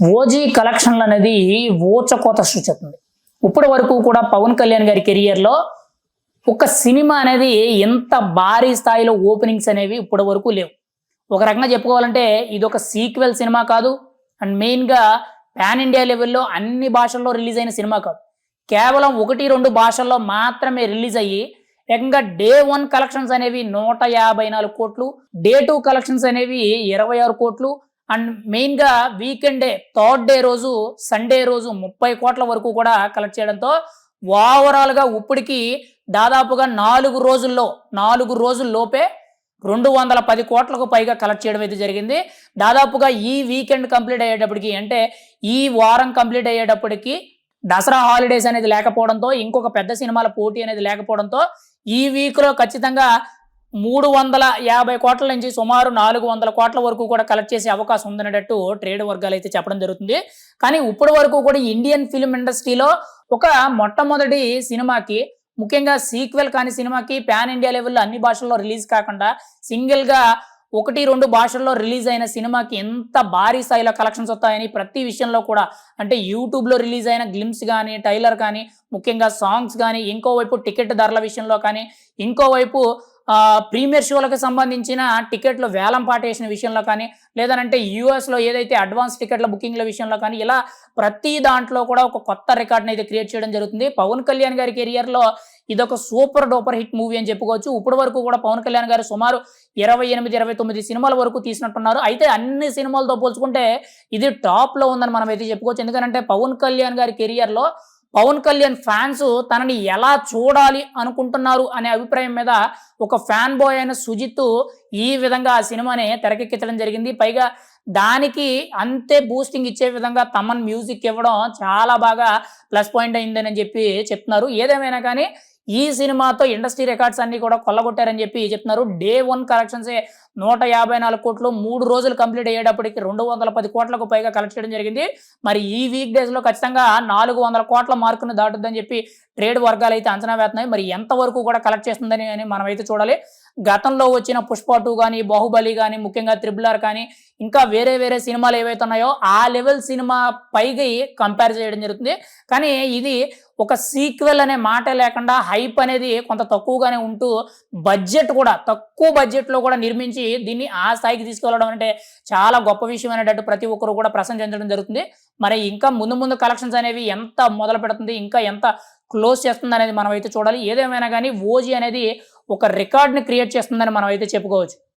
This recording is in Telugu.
ఓజీ కలెక్షన్లు అనేది ఊచకోత సృష్టిస్తుంది. ఇప్పటి వరకు కూడా పవన్ కళ్యాణ్ గారి కెరియర్లో ఒక సినిమా అనేది ఎంత భారీ స్థాయిలో ఓపెనింగ్స్ అనేవి ఇప్పటి వరకు లేవు. ఒక రకంగా చెప్పుకోవాలంటే ఇది ఒక సీక్వెల్ సినిమా కాదు. అండ్ మెయిన్గా పాన్ ఇండియా లెవెల్లో అన్ని భాషల్లో రిలీజ్ అయిన సినిమా కాదు. కేవలం ఒకటి రెండు భాషల్లో మాత్రమే రిలీజ్ అయ్యి ఏకంగా డే వన్ కలెక్షన్స్ అనేవి నూట యాభై నాలుగు కోట్లు డే టూ కలెక్షన్స్ అనేవి ఇరవై ఆరు కోట్లు అండ్ మెయిన్గా వీకెండ్ డే థర్డ్ డే రోజు సండే రోజు ముప్పై కోట్ల వరకు కూడా కలెక్ట్ చేయడంతో ఓవరాల్గా ఇప్పటికి దాదాపుగా నాలుగు రోజుల్లో నాలుగు రోజుల్లోపే రెండు వందల పది కోట్లకు పైగా కలెక్ట్ చేయడం అయితే జరిగింది. దాదాపుగా ఈ వీకెండ్ కంప్లీట్ అయ్యేటప్పటికి అంటే ఈ వారం కంప్లీట్ అయ్యేటప్పటికి దసరా హాలిడేస్ అనేది లేకపోవడంతో ఇంకొక పెద్ద సినిమాల పోటీ అనేది లేకపోవడంతో ఈ వీక్లో ఖచ్చితంగా మూడు వందల యాభై కోట్ల నుంచి సుమారు నాలుగు వందల కోట్ల వరకు కూడా కలెక్ట్ చేసే అవకాశం ఉందనేటట్టు ట్రేడ్ వర్గాలు అయితే చెప్పడం జరుగుతుంది. కానీ ఇప్పటి వరకు కూడా ఇండియన్ ఫిల్మ్ ఇండస్ట్రీలో ఒక మొట్టమొదటి సినిమాకి ముఖ్యంగా సీక్వెల్ కాని సినిమాకి ప్యాన్ ఇండియా లెవెల్లో అన్ని భాషల్లో రిలీజ్ కాకుండా సింగిల్గా ఒకటి రెండు భాషల్లో రిలీజ్ అయిన సినిమాకి ఎంత భారీ స్థాయిలో కలెక్షన్స్ వస్తాయని ప్రతి విషయంలో కూడా అంటే యూట్యూబ్లో రిలీజ్ అయిన గ్లిమ్స్ కానీ టైలర్ కానీ ముఖ్యంగా సాంగ్స్ కానీ ఇంకోవైపు టికెట్ ధరల విషయంలో కానీ ఇంకోవైపు ప్రీమియర్ షోలకు సంబంధించిన టికెట్లు వేలం పాటేసిన విషయంలో కానీ లేదనంటే యూఎస్లో ఏదైతే అడ్వాన్స్ టికెట్ల బుకింగ్ల విషయంలో కానీ ఇలా ప్రతి దాంట్లో కూడా ఒక కొత్త రికార్డ్ని అయితే క్రియేట్ చేయడం జరుగుతుంది. పవన్ కళ్యాణ్ గారి కెరియర్లో ఇదొక సూపర్ డూపర్ హిట్ మూవీ అని చెప్పుకోవచ్చు. ఇప్పటి వరకు కూడా పవన్ కళ్యాణ్ గారు సుమారు ఇరవై ఎనిమిది ఇరవై తొమ్మిది సినిమాల వరకు తీసినట్టున్నారు. అయితే అన్ని సినిమాలతో పోల్చుకుంటే ఇది టాప్లో ఉందని మనం అయితే చెప్పుకోవచ్చు. ఎందుకంటే పవన్ కళ్యాణ్ గారి కెరియర్లో పవన్ కళ్యాణ్ ఫ్యాన్స్ తనని ఎలా చూడాలి అనుకుంటున్నారు అనే అభిప్రాయం మీద ఒక ఫ్యాన్ బాయ్ అయిన సుజిత్ ఈ విధంగా ఆ సినిమాని తెరకెక్కించడం జరిగింది. పైగా దానికి అంతే బూస్టింగ్ ఇచ్చే విధంగా తమన్ మ్యూజిక్ ఇవ్వడం చాలా బాగా ప్లస్ పాయింట్ అయిందని చెప్పి చెప్తున్నారు. ఏదేమైనా కానీ ఈ సినిమాతో ఇండస్ట్రీ రికార్డ్స్ అన్ని కూడా కొల్లగొట్టారని చెప్పి చెప్తున్నారు. డే వన్ కలెక్షన్సే నూట యాభై నాలుగు కోట్లు మూడు రోజులు కంప్లీట్ అయ్యేటప్పటికి రెండు వందల పది కోట్లకు పైగా కలెక్ట్ చేయడం జరిగింది. మరి ఈ వీక్ డేస్లో ఖచ్చితంగా నాలుగు వందల కోట్ల మార్కును దాటుద్దని చెప్పి ట్రేడ్ వర్గాలు అయితే అంచనా వేస్తున్నాయి. మరి ఎంతవరకు కూడా కలెక్ట్ చేస్తుందని అని మనం అయితే చూడాలి. గతంలో వచ్చిన పుష్ప టూ కానీ బాహుబలి కానీ ముఖ్యంగా త్రిబుల్ ఆర్ కానీ ఇంకా వేరే వేరే సినిమాలు ఏవైతే ఉన్నాయో ఆ లెవెల్ సినిమా పైకి కంపేర్ చేయడం జరుగుతుంది. కానీ ఇది ఒక సీక్వెల్ అనే మాట లేకుండా హైప్ అనేది కొంత తక్కువగానే ఉంటూ బడ్జెట్ కూడా తక్కువ బడ్జెట్లో కూడా నిర్మించి దీన్ని ఆ స్థాయికి తీసుకెళ్ళడం అంటే చాలా గొప్ప విషయం అనేటట్టు ప్రతి ఒక్కరు కూడా ప్రశంసించడం జరుగుతుంది. మరి ఇంకా ముందు ముందు కలెక్షన్స్ అనేవి ఎంత మొదలు పెడుతుంది ఇంకా ఎంత క్లోజ్ చేస్తుంది అనేది మనం అయితే చూడాలి. ఏదేమైనా కానీ ఓజీ అనేది ఒక రికార్డ్ని క్రియేట్ చేస్తుందని మనం అయితే చెప్పుకోవచ్చు.